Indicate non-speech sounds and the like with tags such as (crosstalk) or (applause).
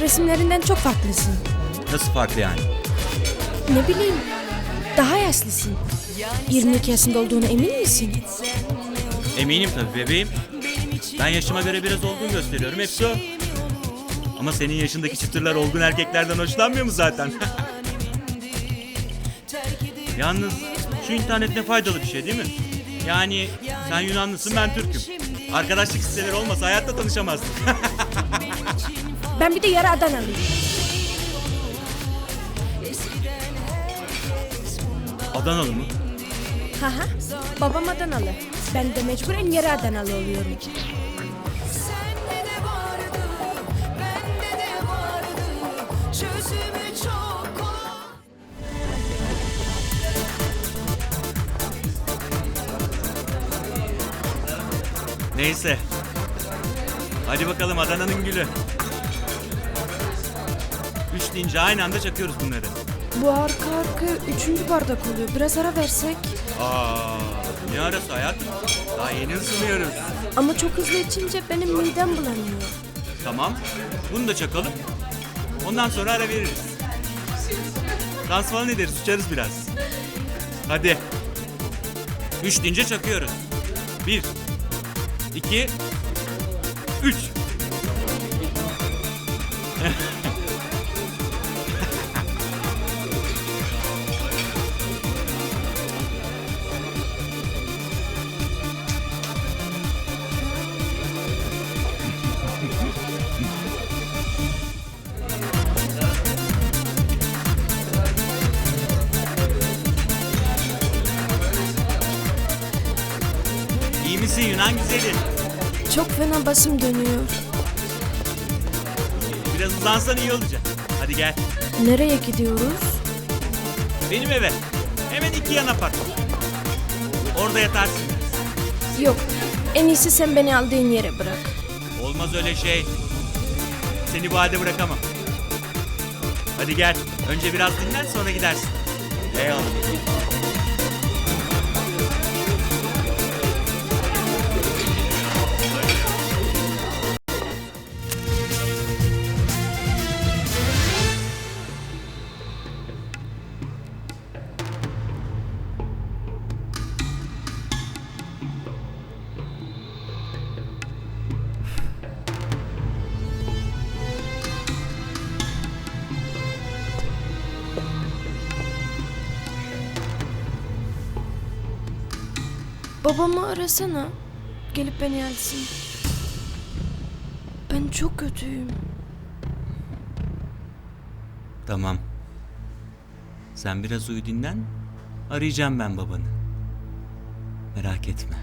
resimlerinden çok farklısın. Nasıl farklı yani? Ne bileyim, daha yaşlısın. 22 yaşında olduğuna emin misin? Eminim tabii bebeğim. Ben yaşıma göre biraz olgun gösteriyorum. Hepsi o. Ama senin yaşındaki çıtırlar olgun erkeklerden hoşlanmıyor mu zaten? (laughs) Yalnız şu internet ne faydalı bir şey değil mi? Yani sen Yunanlısın ben Türk'üm. Arkadaşlık siteleri olmasa hayatta tanışamazdık. (laughs) Ben bir de yarı Adanalıyım. Adanalı mı? Haha, babam Adanalı. Ben de mecburen yarı Adanalı oluyorum. Neyse. Hadi bakalım Adana'nın gülü. Deyince aynı anda çakıyoruz bunları. Bu arka arka üçüncü bardak oluyor. Biraz ara versek. Aa, ne arası hayatım? Daha yeni ısınıyoruz. Ama çok hızlı içince benim midem bulanıyor. Tamam. Bunu da çakalım. Ondan sonra ara veririz. Dans falan ederiz, uçarız biraz. Hadi. Üç deyince çakıyoruz. Bir. iki, Üç. Misin Yunan güzeli? Çok fena basım dönüyor. Biraz uzansan iyi olacak. Hadi gel. Nereye gidiyoruz? Benim eve. Hemen iki yan apartman. Orada yatarsın. Yok. En iyisi sen beni aldığın yere bırak. Olmaz öyle şey. Seni bu halde bırakamam. Hadi gel. Önce biraz dinlen sonra gidersin. Eyvallah. Babamı arasana. Gelip beni alsın. Ben çok kötüyüm. Tamam. Sen biraz uyu dinlen. Arayacağım ben babanı. Merak etme.